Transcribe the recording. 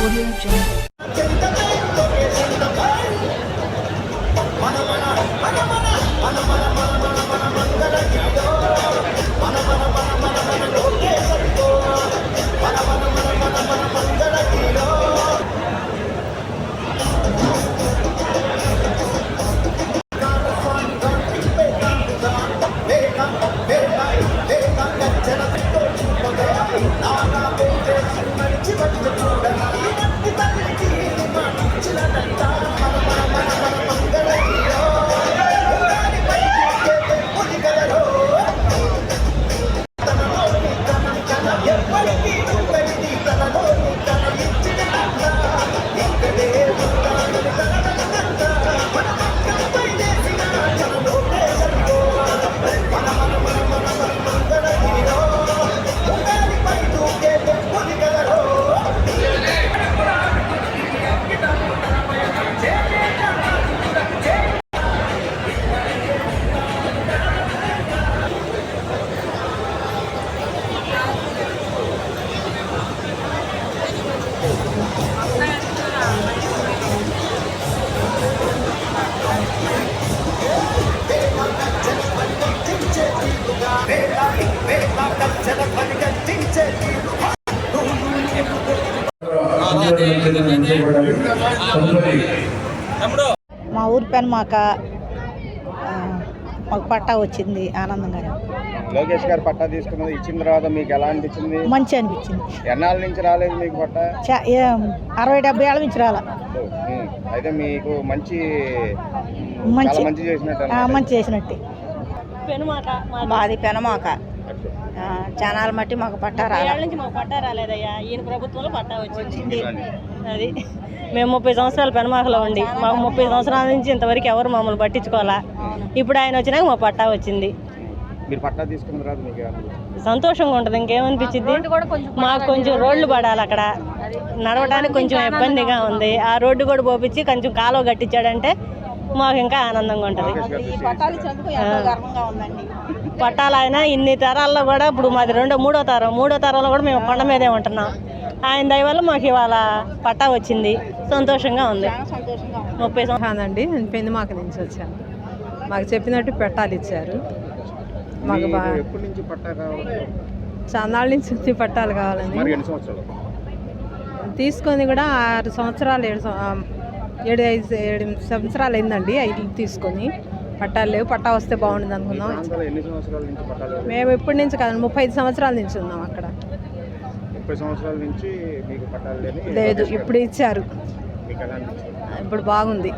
Audio Jungle. మా ఊరి పైన మాక మాకు పట్టా వచ్చింది ఆనందంగా లోకేష్ గారు పట్టా తీసుకున్నది ఇచ్చిన తర్వాత మీకు ఎలా అనిపించింది? మంచి అనిపించింది. ఎన్నాళ్ళ నుంచి రాలేదు మీకు పట్టా? అరవై డెబ్బై ఏళ్ళ నుంచి రాల. అయితే మీకు మంచి మంచి మంచి చేసినట్టు. మంచి చేసినట్టే. మాది పెనమాక. జనాల మట్టి మాకు పట్టా నుంచి మాకు పట్టా రాలేదయ్యా. ఈయన ప్రభుత్వంలో పట్టా వచ్చింది. అది మేము ముప్పై సంవత్సరాలు పెనమాకలో ఉండి మాకు ముప్పై సంవత్సరాల నుంచి ఇంతవరకు ఎవరు మమ్మల్ని పట్టించుకోవాలా? ఇప్పుడు ఆయన వచ్చినాక మా పట్టా వచ్చింది. మీరు పట్టా తీసుకున్న తర్వాత మీకు ఎలా అనిపించింది? సంతోషంగా ఉంటుంది ఇంకేమనిపించింది మాకు కొంచెం రోడ్లు పడాలి అక్కడ. నడవడానికి కొంచెం ఇబ్బందిగా ఉంది. ఆ రోడ్డు కూడా పోపించి కొంచెం కాలువ కట్టించాడంటే మాకు ఇంకా ఆనందంగా ఉంటుంది పట్టాలు ఆయన ఇన్ని తరాల్లో కూడా ఇప్పుడు మాది రెండో మూడో తరం మూడో తరంలో కూడా మేము కొండ మీదే ఉంటున్నాం. ఆయన దయ వల్ల మాకు ఇవాళ పట్టా వచ్చింది. సంతోషంగా ఉంది. ముప్పై సంవత్సరాలు కాదండి నేను పెనుమాక నుంచి వచ్చాను. మాకు చెప్పినట్టు పెట్టాలి ఇచ్చారు. మాకు మీకు బాగా ఎప్పటి నుంచి ఉంది పట్టాలు కావాలని మరి ఎన్ని సంవత్సరాలు? తీసుకొని కూడా ఆరు సంవత్సరాలు ఏడు ఏడు ఐదు ఏడు సంవత్సరాలు అయిందండి ఐదు తీసుకొని. పట్టాలు లేవు. పట్టా వస్తే బాగుంటుంది ఈ అనుకున్నాం? మేము ఇప్పటి నుంచి కాదు ముప్పై ఐదు సంవత్సరాల నుంచి ఉన్నాం అక్కడ. లేదు. ఇప్పుడు ఇచ్చారు. ఇప్పుడు బాగుంది.